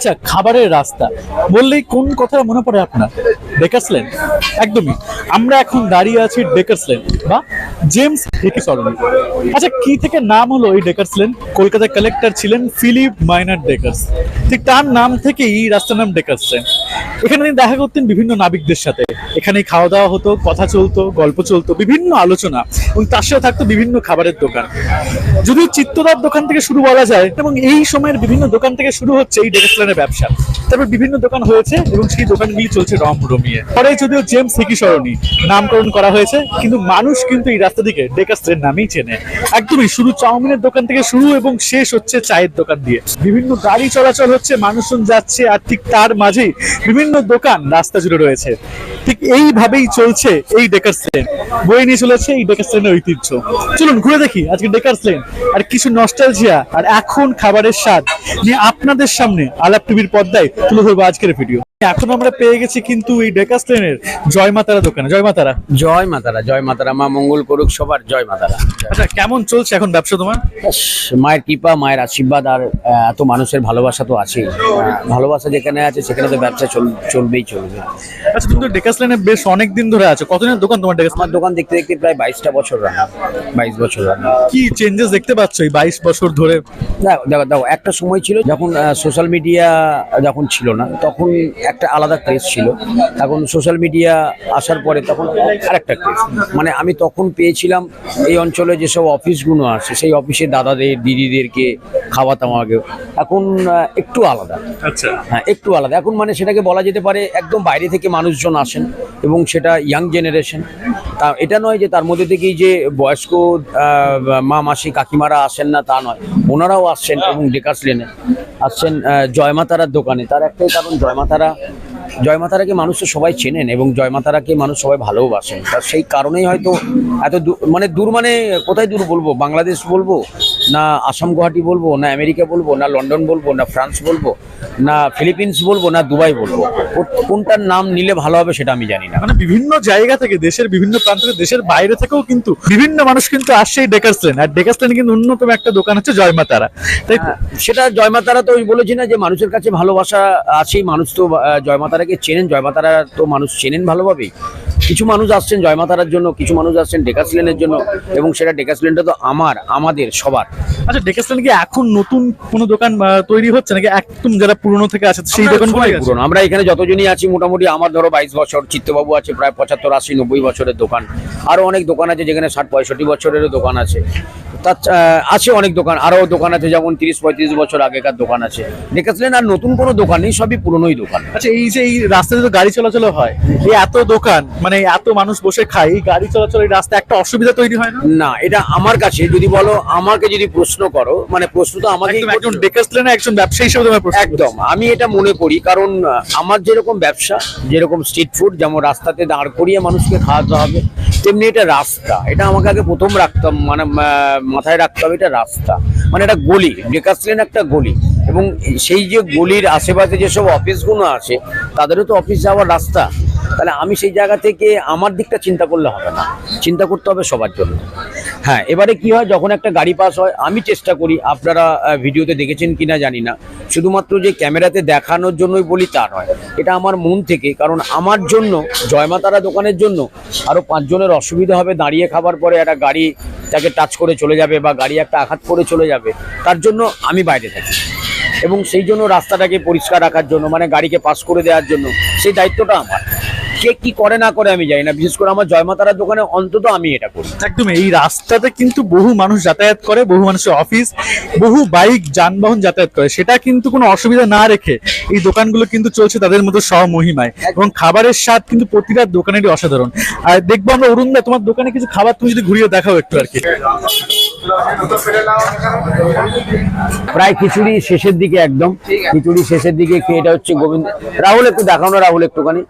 আচ্ছা খাবারের রাস্তা। বললেই কোন কথা মনে পড়ে আপনার? ডেকার্সলেন একদমই। আমরা এখন দাঁড়িয়ে আছি ডেকার্সলেন বা জেমস হেকি সরণি আচ্ছা কি থেকে নাম হলো এই ডেকার্সলেন কলকাতার কালেক্টর ছিলেন ফিলিপ মাইনার ডেকার্স ঠিক তার নাম থেকেই এই রাস্তার নাম ডেকার্সলেন এখানে তিনি দেখা করতেন বিভিন্ন নাবিকদের সাথে। এখানে খাওয়া দাওয়া হতো, কথা চলতো, গল্প চলতো, বিভিন্ন আলোচনা এবং তার সাথে থাকতো বিভিন্ন খাবারের দোকান। যদিও চিত্তদার দোকান থেকে শুরু বলা যায়, এবং এই সময়ের বিভিন্ন দোকান থেকে শুরু হচ্ছে এই ডেকাসলেনের ব্যবসা। তারপর বিভিন্ন দোকান হয়েছে এবং সেই দোকানগুলি চলছে রম রমিয়ে পরে যদিও জেমস হিকি সরণি নামকরণ করা হয়েছে, কিন্তু মানুষ কিন্তু এই রাস্তা দিকে ডেকাসলেন নামেই চেনে। একদমই শুরু চাউমিনের দোকান থেকে শুরু এবং শেষ হচ্ছে চায়ের দোকান দিয়ে। বিভিন্ন গাড়ি চলাচল হচ্ছে, মানুষজন যাচ্ছে, আর ঠিক তার মাঝেই বিভিন্ন দোকান রাস্তা জুড়ে রয়েছে। ঠিক এইভাবেই চলছে এই ডেকার লেন বই নিয়ে চলেছে এই ডেকার্স লেনের ঐতিহ্য। চলুন ঘুরে দেখি আজকে ডেকার্স লেন আর কিছু নস্টালজিয়া আর এখন খাবারের স্বাদ নিয়ে আপনাদের সামনে আলাপ টিভির পর্দায় তুলে ধরবো আজকের ভিডিও এখন আমরা পেয়ে গেছি কিন্তু এই ডেকার্স লেনের জয় মাতারা দোকানে। জয় মাতারা। জয় মাতারা জয় মাতারা মা মঙ্গল করুক সবার জয় মাতারা। আচ্ছা কেমন চলছে এখন ব্যবসা তোমার? মায়ের কৃপা মায়ের আশীর্বাদ আর এত মানুষের ভালোবাসা তো আছেই। আহ, ভালোবাসা যেখানে আছে সেখানে তো ব্যবসা চল- চলবেই চলবে। আচ্ছা তুমি তো ডেকার্স লেনে বেশ অনেক দিন ধরে আছো। কতদিনের দোকান তোমার আমার দোকান দেখতে দেখতে প্রায় বাইশটা বছর রান্না বাইশ বছর রান্না কি চেঞ্জেস দেখতে পাচ্ছ এই বাইশ বছর ধরে? দেখো দেখো দেখো একটা সময় ছিল যখন সোশ্যাল মিডিয়া যখন ছিল না তখন একটা আলাদা ক্রেজ ছিল। এখন সোশ্যাল মিডিয়া আসার পরে তখন আরেকটা ক্রেজ মানে আমি তখন পেয়েছিলাম এই অঞ্চলে যেসব অফিসগুলো আছে সেই অফিসে দাদাদের দিদিদেরকে খাওয়াতাম আগে। এখন একটু আলাদা। আচ্ছা। হ্যাঁ একটু আলাদা। এখন মানে সেটাকে বলা যেতে পারে একদম বাইরে থেকে মানুষজন আসেন এবং সেটা ইয়াং জেনারেশন তা এটা নয় যে তার মধ্যে থেকেই যে বয়স্ক মা মাসি কাকিমারা আসেন না তা নয়। ওনারাও আসছেন এবং ডেকার্স লেনে আসছেন জয়মাতারার দোকানে। তার একটাই কারণ, জয়মাতারা জয়মাতারাকে মানুষ তো সবাই চেনেন এবং জয়মাতারাকে মানুষ সবাই ভালোবাসেন। তা সেই কারণেই হয়তো এত মানে দূর মানে কোথায় দূর বলব? বাংলাদেশ বলব? না আসাম গুয়াহাটি বলব? না আমেরিকা বলব? না লন্ডন বলব? না ফ্রান্স বলব? না ফিলিপিন্স বলব? না দুবাই বলব? কোনটার নাম নিলে ভালো হবে সেটা আমি জানি না। মানে বিভিন্ন জায়গা থেকে দেশের বিভিন্ন প্রান্ত থেকে দেশের বাইরে থেকেও কিন্তু বিভিন্ন মানুষ কিন্তু আসছে ডেকার্স লেন আর ডেকার্স লেনে কিন্তু অন্যতম একটা দোকান হচ্ছে জয়মা তারা তাই? হ্যাঁ, সেটা জয়মাতারা তো ওই বলেছি না যে মানুষের কাছে ভালোবাসা আছেই মানুষ তো আহ, জয়মাতারাকে চেনেন জয়মাতারা তো মানুষ চেনেন ভালোভাবেই। কিছু মানুষ আসছেন জয়মাতারার জন্য কিছু মানুষ আসছেন ডেকাসলেনের জন্য এবং সেটা ডেকাসলেনটা তো আমার আমাদের সবার। আচ্ছা ডেকার্স লেনে কি এখন নতুন কোনো দোকান তৈরি হচ্ছে নাকি একদম যারা পুরনো থেকে আছে সেই দোকান পুরনো। আমরা এখানে যতজনই আছি মোটামুটি আমার ধরো বাইশ বছর চিত্তবাবু আছে প্রায় পঁচাত্তর আশি নব্বই বছরের দোকান। আরও অনেক দোকান আছে যেখানে ষাট পঁয়ষট্টি বছরেরও দোকান আছে। তার আছে অনেক দোকান আরও দোকান আছে যেমন তিরিশ পঁয়ত্রিশ বছর আগেকার দোকান আছে। দেখেছিলেন আর নতুন কোনো দোকান নেই সবই পুরনোই দোকান। আচ্ছা এই যে এই রাস্তাতে তো গাড়ি চলাচল হয় এই এত দোকান মানে এত মানুষ বসে খায় গাড়ি চলাচল এই রাস্তা একটা অসুবিধা তৈরি হয় না? না এটা আমার কাছে যদি বলো আমাকে যদি প্রশ্ন করো মানে প্রশ্ন তো আমাকে একজন ডেকার্স লেনে একজন ব্যবসায়ী হিসেবে তোমার একদম আমি এটা মনে করি কারণ আমার যেরকম ব্যবসা যেরকম স্ট্রিট ফুড যেমন রাস্তাতে দাঁড় করিয়ে মানুষকে খাওয়াতে হবে তেমনি এটা রাস্তা এটা আমাকে আগে প্রথম রাখতাম মানে মাথায় রাখতে হবে এটা রাস্তা মানে এটা গলি ডেকাস লেন একটা গলি এবং সেই যে গলির আশেপাশে যেসব অফিসগুলো আছে তাদেরও তো অফিস যাওয়ার রাস্তা তাহলে আমি সেই জায়গা থেকে আমার দিকটা চিন্তা করলে হবে না। চিন্তা করতে হবে সবার জন্য। হ্যাঁ এবারে কি হয়, যখন একটা গাড়ি পাস হয়, আমি চেষ্টা করি, আপনারা ভিডিওতে দেখেছেন কিনা জানি না। শুধুমাত্র যে ক্যামেরাতে দেখানোর জন্যই বলি তা নয়। এটা আমার মন থেকে, কারণ আমার জন্য, জয়মাতারা দোকানের জন্য আরও পাঁচজনের অসুবিধা হবে। দাঁড়িয়ে খাবার পরে একটা গাড়ি তাকে টাচ করে চলে যাবে বা গাড়ি একটা আঘাত করে চলে যাবে, তার জন্য আমি বাইরে থাকি। এবং সেই জন্য রাস্তাটাকে পরিষ্কার রাখার জন্য মানে গাড়িকে পাস করে দেওয়ার জন্য, সেই দায়িত্বটা আমার। কে কি করে না করে আমি জানি না। বিশেষ করে আমার জয়মাতারার দোকানে অন্তত আমি এটা করি। একদম এই রাস্তাতে কিন্তু বহু মানুষ যাতায়াত করে বহু মানুষের অফিস বহু বাইক যানবাহন যাতায়াত করে। সেটা কিন্তু কোনো অসুবিধা না রেখে এই দোকানগুলো কিন্তু চলছে তাদের মতো স্বমহিমায়। এবং খাবারের স্বাদ কিন্তু প্রতিটা দোকানেরই অসাধারণ। আর দেখব আমরা অরুণ তোমার দোকানে কিছু খাবার তুমি যদি ঘুরিয়ে দেখাও একটু আর কি। প্রায় খিচুড়ি শেষের দিকে একদম। খিচুড়ি শেষের দিকে এটা হচ্ছে গোবিন্দ রাহুল একটু দেখাও না রাহুল একটুখানি।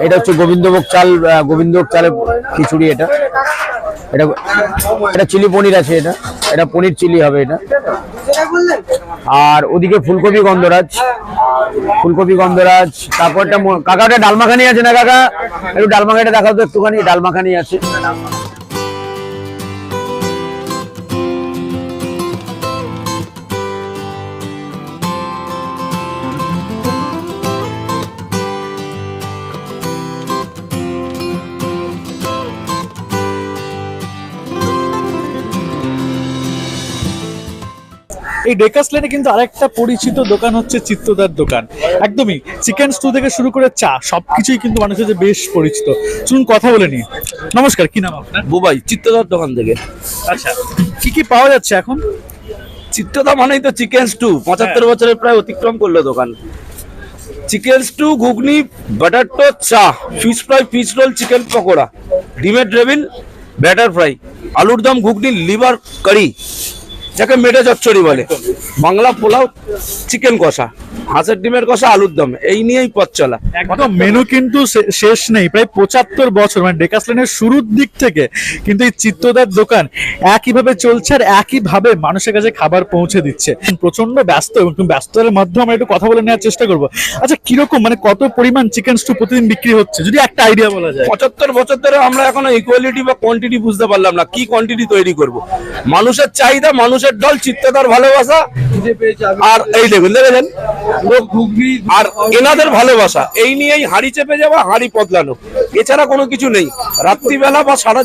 এটা হচ্ছে গোবিন্দভোগ চাল গোবিন্দভোগ চালের খিচুড়ি এটা। এটা এটা চিলি পনির আছে এটা। এটা পনির চিলি হবে এটা। আর ওদিকে ফুলকপি গন্ধরাজ। ফুলকপি গন্ধরাজ। তারপরটা ম- কাকা ওটা ডালমাখানি আছে না কাকা? একটু ডালমাখানিটা দেখাও তো একটুখানি। ডালমাখানি আছে। এই ডেকাস লেনে কিন্তু আরেকটা পরিচিত দোকান হচ্ছে চিত্তদার দোকান। একদমই চিকেন স্টু থেকে শুরু করে চা সবকিছুই কিন্তু মানুষের কাছে বেশ পরিচিত। শুনুন কথা বলে নি নমস্কার কি নাম আপনার? বুবাই চিত্তদার দোকান থেকে। আচ্ছা কি কি পাওয়া যাচ্ছে এখন? চিত্তদা মানেই তো চিকেন স্টু পঁচাত্তর বছরের প্রায় অতিক্রম করল দোকান। চিকেন স্টু ঘুগনি বাটার টোস্ট চা fish fry fish roll chicken pakora ডিমের ড্রেভিল ব্যাটার ফ্রাই আলুর দম ঘুগনি লিভার কারি যাকে মেটে চচ্চড়ি বলে। বাংলা পোলাও চিকেন কষা হাঁসের ডিমের কষা আলুর দম এই নিয়েই পথ চলা। একদম মেনু কিন্তু শেষ নেই প্রায় পঁচাত্তর বছর মানে ডেকাসলেনের শুরুর দিক থেকে কিন্তু এই চিত্তদার দোকান একইভাবে চলছে আর একইভাবে মানুষের কাছে খাবার পৌঁছে দিচ্ছে। প্রচণ্ড ব্যস্ত এবং একটু ব্যস্ততার মাধ্যমে আমরা একটু কথা বলে নেওয়ার চেষ্টা করব। আচ্ছা কীরকম মানে কত পরিমাণ চিকেন স্টু প্রতিদিন বিক্রি হচ্ছে? যদি একটা আইডিয়া বলা যায়। পঁচাত্তর বছর ধরে আমরা এখনও ইকুয়ালিটি বা কোয়ান্টিটি বুঝতে পারলাম না কি কোয়ান্টিটি তৈরি করব? মানুষের চাহিদা মানুষের দল চিত্ততার ভালোবাসা। আর এই দেখুন দেখেছেন? আর এনাদের ভালোবাসা এই নিয়েই হাড়ি চেপে যাওয়া হাড়ি বদলানো এছাড়া কোনো কিছু নেই। রাত্রিবেলা বা সারা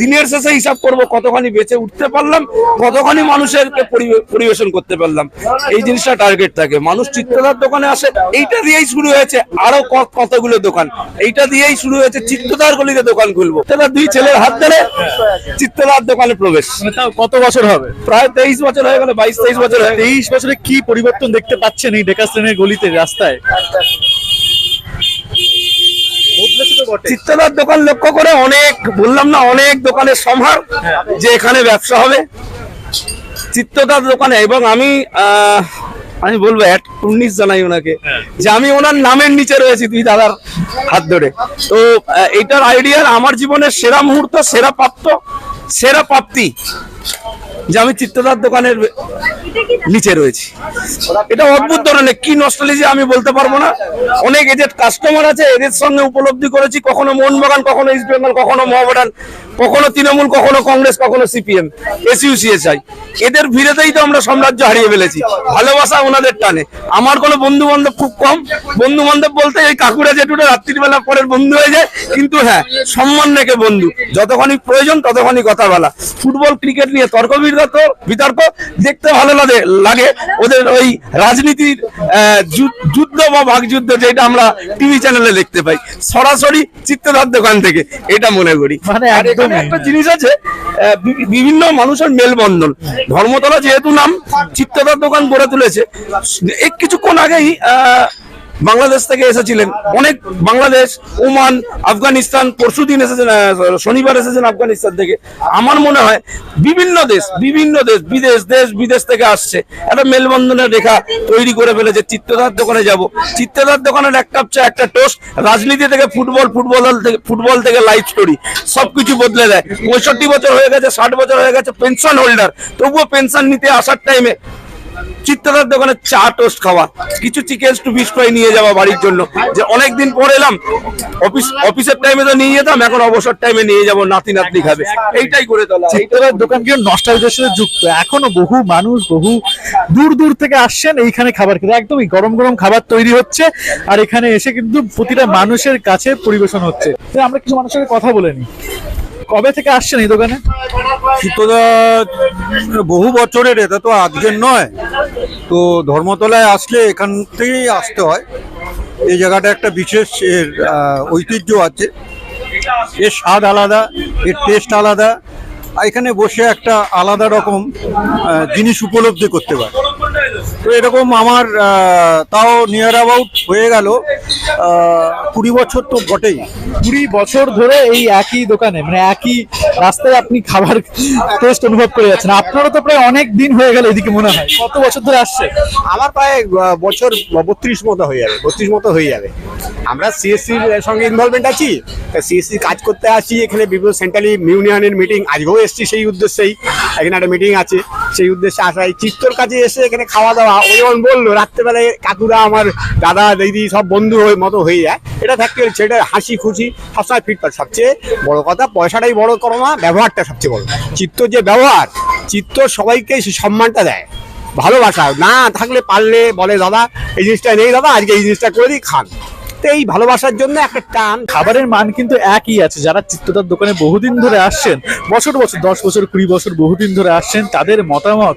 দিনের শেষে হিসাব করব কতখানি বেঁচে উঠতে পারলাম কতখানি মানুষের পরিবেশন করতে পারলাম। এই জিনিসটা টার্গেট থাকে। মানুষ চিত্তদার দোকানে আসে এইটা দিয়েই শুরু হয়েছে। আরও কতগুলো দোকান। এইটা দিয়েই শুরু হয়েছে চিত্তদার গলিতে দোকান খুলবো। তারা দুই ছেলের হাত ধরে চিত্তদার দোকানে প্রবেশ। কত বছর হবে? প্রায় তেইশ বছর হয়ে গেল বাইশ তেইশ বছর হয়ে গেল। তেইশ বছরে কি পরিবর্তন দেখতে পাচ্ছেন এই ডেকাসলেনের গলিতে রাস্তায়? বদলেছে তো বটে। চিত্তদার দোকান লক্ষ্য করে অনেক বললাম না অনেক দোকানের সম্ভার যে এখানে ব্যবসা হবে। চিত্তদার দোকানে এবং আমি আহ, আমি বলব এক উনিশ জানাই ওনাকে যে আমি ওনার নামের নিচে রয়েছি দুই দাদার হাত ধরে। তো আহ, এইটার আইডিয়ার আমার জীবনের সেরা মুহূর্ত সেরা প্রাপ্ত সেরা প্রাপ্তি। যে আমি চিত্তদার দোকানের নিচে রয়েছি। এটা অদ্ভুত ধরনের, কি নস্টালজি আমি বলতে পারব না। অনেক এজেড কাস্টমার আছে, এদের সঙ্গে উপলব্ধি করেছি, কখনো মোহনবাগান, কখনো ইস্ট বেঙ্গল কখনো মহামেডান কখনো তৃণমূল, কখনো কংগ্রেস, কখনো সিপিএম এসইউসিএসআই এদের ভিড়েতেই তো আমরা সাম্রাজ্য হারিয়ে ফেলেছি, ভালোবাসা ওনাদের টানে। আমার কোনো বন্ধু বান্ধব খুব কম। বন্ধু বান্ধব বলতে এই কাকুরা জেঠুরা রাত্রিবেলা পরের বন্ধু হয়ে যায়, কিন্তু হ্যাঁ সম্মান রেখে বন্ধু। যতখানি প্রয়োজন ততখানি কথা বলা ফুটবল, ক্রিকেট নিয়ে তর্ক বিতর্ক বিতর্ক দেখতে ভালো লাগে লাগে। ওদের ওই রাজনীতির যুদ্ধ বা বাকযুদ্ধ যেটা আমরা টিভি চ্যানেলে দেখতে পাই। সরাসরি চিত্তদার দোকান থেকে এটা মনে করি। মানে আর এখানে একটা জিনিস আছে বিভিন্ন মানুষের মেলবন্ধন। ধর্মতলা যেহেতু নাম চিত্তদার দোকান গড়ে তুলেছে এক কিছুক্ষণ আগেই আহ, বাংলাদেশ থেকে এসেছিলেন। অনেক বাংলাদেশ, ওমান, আফগানিস্তান, পরশু দিন এসেছেন শনিবার এসেছেন আফগানিস্তান থেকে। আমার মনে হয় বিভিন্ন দেশ বিভিন্ন দেশ, বিদেশ দেশ বিদেশ থেকে আসছে। একটা মেলবন্ধনের রেখা তৈরি করে ফেলেছে। চিত্তদার দোকানে যাব। চিত্তদার দোকানের এক কাপ চা, একটা টোস্ট, রাজনীতি থেকে ফুটবল ফুটবল থেকে ফুটবল থেকে লাইফ স্টোরি, সবকিছু বদলে দেয়। পঁয়ষট্টি বছর হয়ে গেছে, ষাট বছর হয়ে গেছে, পেনশন হোল্ডার। তবুও পেনশন নিতে আসার টাইমে চিত্তদার দোকানে চা টোস্ট খাওয়া, কিছু চিকেন টু ফিশ ফ্রাই নিয়ে যাওয়া বাড়ির জন্য। যে অনেকদিন পরে এলাম, অফিস, অফিসের টাইমে তো নিয়ে যেতাম, এখন অবসর টাইমে নিয়ে যাব, নাতি নাতনি খাবে। এইটাই করে তোলা। চিত্তদার দোকান কিন্তু নস্টালজিয়ার সাথে যুক্ত? এখনও বহু মানুষ বহু দূর দূর থেকে আসছেন এইখানে খাবার খেতে। একদমই গরম গরম খাবার তৈরি হচ্ছে, আর এখানে এসে কিন্তু প্রতিটা মানুষের কাছে পরিবেশন হচ্ছে। আমরা কিছু মানুষের কথা বলে নিই। কবে থেকে আসছেন এই দোকানে? চিত্তদা বহু বছরের, এটা তো আজকের নয়। তো ধর্মতলায় আসলে এখান থেকেই আসতে হয়। এই জায়গাটা একটা বিশেষ এর ঐতিহ্য আছে। এর স্বাদ আলাদা, এর টেস্ট আলাদা। এখানে বসে একটা আলাদা রকম জিনিস উপলব্ধি করতে পারে। তো এরকম আমার তাও নিয়ার অ্যাবাউট হয়ে গেল। কুড়ি বছর তো বটেই। কুড়ি বছর ধরে এই একই দোকানে মানে একই রাস্তায় আপনি খাবার টেস্ট অনুভব করে যাচ্ছেন। আপনারও তো প্রায় অনেক দিন হয়ে গেল এদিকে মনে হয়। কত বছর ধরে আসছে? আমার প্রায় বছর বত্রিশ মতো হয়ে যাবে, বত্রিশ মতো হয়ে যাবে। আমরা সিএসসির সঙ্গে ইনভলভমেন্ট আছি সিএসসি কাজ করতে আসি, এখানে বিভিন্ন সেন্ট্রালি ইউনিয়নের মিটিং আজকেও এসছি সেই উদ্দেশ্যেই। এখানে একটা মিটিং আছে, সেই উদ্দেশ্যে আসা এই চিত্তর কাছে এসে এখানে খাওয়া দাওয়া ও যেমন বলল, রাত্রেবেলায় কাকুরা, আমার দাদা, দিদি, সব বন্ধু হয়ে মতো হয়ে যায়। এটা থাকতে সেটা হাসি খুশি সবসময় ফিটফাট। সবচেয়ে বড় কথা, পয়সাটাই বড় করো না ব্যবহারটা সবচেয়ে বড়। চিত্ত যে ব্যবহার, চিত্ত সবাইকে সম্মানটা দেয়। ভালোবাসা না থাকলে পারলে বলে, দাদা, এই জিনিসটা নেই দাদা, আজকে এই জিনিসটা করে দিই, খান। তো এই ভালোবাসার জন্য একটা টান। খাবারের মান কিন্তু একই আছে। যারা চিত্তদার দোকানে বহুদিন ধরে আসছেন, বছর বছর, দশ বছর, কুড়ি বছর, বহুদিন ধরে আসছেন, তাদের মতামত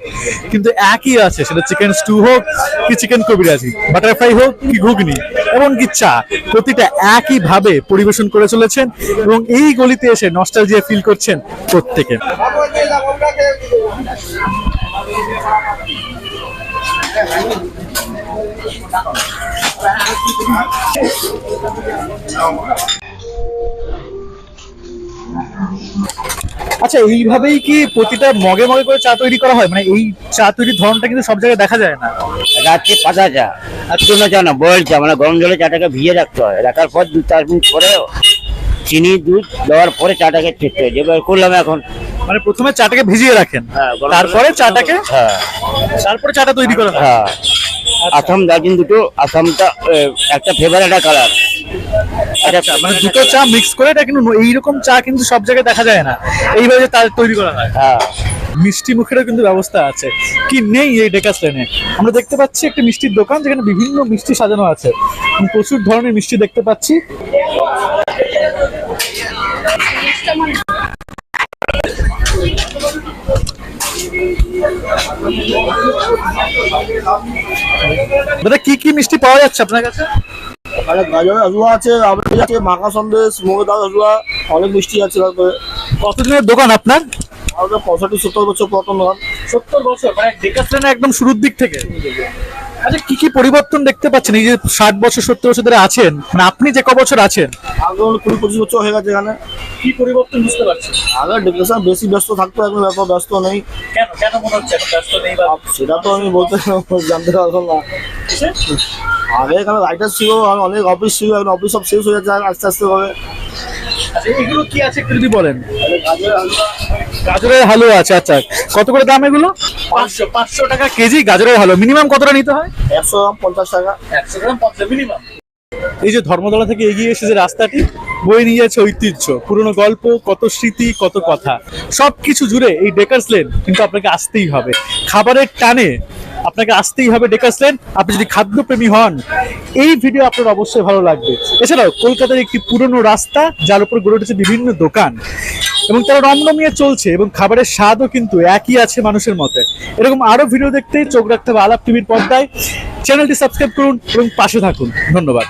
কিন্তু একই আছে। সেটা চিকেন স্টু হোক কি চিকেন কবিরাজি বাটারফ্লাই হোক কি ঘুগনি, এমনকি চা, প্রতিটা একই ভাবে পরিবেশন করে চলেছেন এবং এই গলিতে এসে নস্টালজিয়া ফিল করছেন প্রত্যেকে। আচ্ছা এইভাবেই কি প্রতিটা মগে মগে করে চা তৈরি করা হয়? মানে এই চা তৈরির ধরনটা কিন্তু সব জায়গায় দেখা যায় না। হচ্ছে পাতা চা আর শুকনো চা না বয়েল চা মানে গরম জলে চাটাকে ভিজে রাখতে হয়। রাখার পর দু চার মিনিট পরে চিনি দুধ দেওয়ার পরে চাটাকে ঠেকতে হয় যেবার করলাম এখন। মানে প্রথমে চাটাকে ভিজিয়ে রাখেন। হ্যাঁ, তারপরে চাটাকে হ্যাঁ। তারপরে চাটা তৈরি করা হ্যাঁ। আসাম দার্জিন দুটো আসামটা একটা ফেভার একটা কালার আচ্ছা মানে দুটো চা মিক্স করে এটা কিন্তু এইরকম চা কিন্তু সব জায়গায় দেখা যায় না। এইভাবে তার তৈরি করা হয়। হ্যাঁ। মিষ্টি মুখেরও কিন্তু ব্যবস্থা আছে। কি নেই এই ডেকাস লেনে আমরা দেখতে পাচ্ছি একটা মিষ্টির দোকান যেখানে বিভিন্ন মিষ্টি সাজানো আছে। প্রচুর ধরনের মিষ্টি দেখতে পাচ্ছি। দাদা কি কি মিষ্টি পাওয়া যাচ্ছে আপনার কাছে? হালুয়া আছে রাবড়ি আছে মাখা সন্দেশ হালুয়া অনেক মিষ্টি আছে তারপরে। কতদিনের দোকান আপনার? আমাদের পঁয়ষট্টি সত্তর বছর পুরাতন দোকান। সত্তর বছর মানে একদম শুরুর দিক থেকে। আচ্ছা কি কি পরিবর্তন দেখতে পাচ্ছেন? এই যে ষাট বছর সত্তর বছর ধরে আছেন মানে আপনি যে ক বছর আছেন? হলো কুড়ি পঁচিশ বছর হয়ে গেছে এখানে। কি পরিবর্তন বুঝতে পারছেন? আগে ডেকেশন বেশি ব্যস্ত থাকতো এখন এত ব্যস্ত নেই। কেন কেন মনে হচ্ছে ব্যস্ত নেই বা সেটা তো আমি বলতে জানতে পারব না। আগে এখানে রাইটার ছিল অনেক অফিস ছিল এখন অফিস সব শেষ হয়ে যাচ্ছে আস্তে আস্তে হবে আচ্ছা এগুলো কি আছে একটু যদি বলেন? গাজরের হালুয়া। গাজরের হালুয়া আছে আচ্ছা। কত করে দাম এগুলো? পাঁচশো। পাঁচশো টাকা কেজি গাজরের হালুয়া। মিনিমাম কতটা নিতে হয়? একশো গ্রাম পঞ্চাশ টাকা। একশো গ্রাম পঞ্চাশ মিনিমাম। এই যে ধর্মতলা থেকে এগিয়ে এসে যে রাস্তাটি বয়ে নিয়ে যাচ্ছে ঐতিহ্য। পুরনো গল্প কত স্মৃতি কত কথা। সবকিছু জুড়ে এই ডেকার্স লেন কিন্তু আপনাকে আসতেই হবে। খাবারের টানে আপনাকে আসতেই হবে ডেকাস লেন। আপনি যদি খাদ্যপ্রেমী হন, এই ভিডিও আপনার অবশ্যই ভালো লাগবে। এছাড়াও, কলকাতার একটি পুরনো রাস্তা, যার উপর গড়ে উঠেছে বিভিন্ন দোকান, এবং তারা রমরমিয়ে চলছে, এবং খাবারের স্বাদও কিন্তু একই আছে মানুষের মতে। এরকম আরও ভিডিও দেখতে চোখ রাখতে হবে আলাপ টিভির পর্দায়। চ্যানেলটি সাবস্ক্রাইব করুন এবং পাশে থাকুন। ধন্যবাদ।